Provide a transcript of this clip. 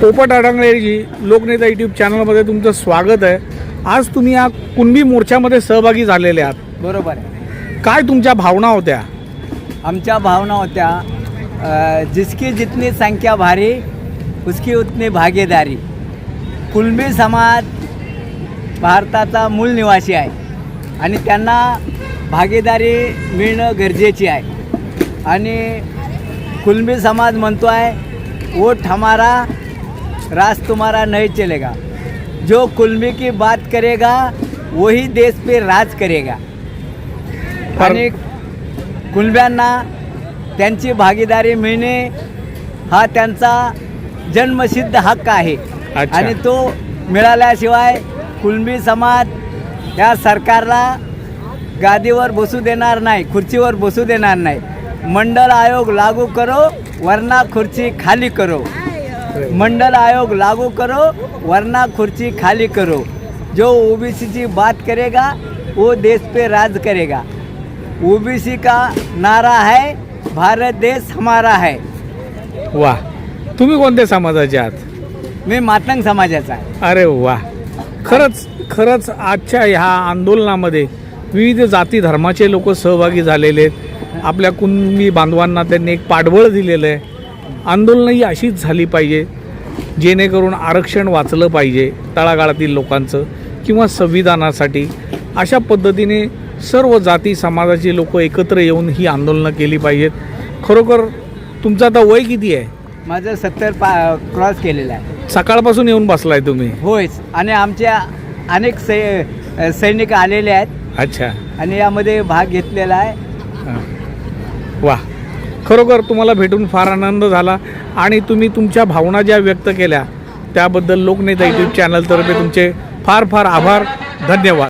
पोपट अडंगळेजी लोकनेता यूट्यूब चॅनलमध्ये तुमचं स्वागत आहे. आज तुम्ही या कुणबी मोर्चामध्ये सहभागी झालेले आहात. बरोबर आहे. काय तुमच्या भावना होत्या? आमच्या भावना होत्या अ, जिसकी जितनी संख्या भारी उसकी उतनी भागीदारी. कुलबी समाज भारताचा मूळ निवासी आहे आणि त्यांना भागीदारी मिळणं गरजेची आहे. आणि कुलबी समाज म्हणतो आहे वोट हमारा राज तुम्हारा नहीं चलेगा। जो कुलबी की बात करेगा वही देश पे राज करेगा। आणि कुलब्यांना त्यांची भागीदारी मिळणे हा त्यांचा जन्मसिद्ध हक्क आहे. अच्छा. आणि तो मिळाल्याशिवाय कुणबी समाज या सरकारला गादीवर बसू देणार नाही खुर्चीवर बसू देणार नाही. मंडल आयोग लागू करो वरना खुर्ची खाली करो. मंडल आयोग लागू करो वरना खुर्ची खाली करो। जो ओबीसी की बात करेगा वो देश पे राज करेगा। ओबीसी का नारा है भारत देश हमारा है। वा तुम्ही कोणत्या समाजाचे आहात? मी मातंग समाजाचा आहे। अरे वा खरंच खरंच आजच्या ह्या आंदोलनामध्ये विविध जाती धर्माचे लोक सहभागी झालेले आहेत. आपल्या कुणबी बांधवांना त्यांनी एक पाठबळ दिलेलं आहे. आंदोलनं ही अशीच झाली पाहिजे जेणेकरून आरक्षण वाचलं पाहिजे तळागाळातील लोकांचं किंवा संविधानासाठी. अशा पद्धतीने सर्व जाती समाजाची लोक एकत्र येऊन ही आंदोलनं केली पाहिजेत. खरोखर तुमचं आता वय किती आहे? माझं सत्तर पा क्रॉस केलेलं आहे. सकाळपासून येऊन बसलाय तुम्ही? होयच. आणि आमच्या अनेक सै सैनिक आलेले आहेत. अच्छा. आणि यामध्ये भाग घेतलेला आहे. वा. खरोखर तुम्हाला भेटून फार आनंद झाला आणि तुम्ही तुमच्या भावना ज्या व्यक्त केल्या त्याबद्दल लोकनेता यूट्यूब चॅनलतर्फे तुमचे फार फार आभार. धन्यवाद.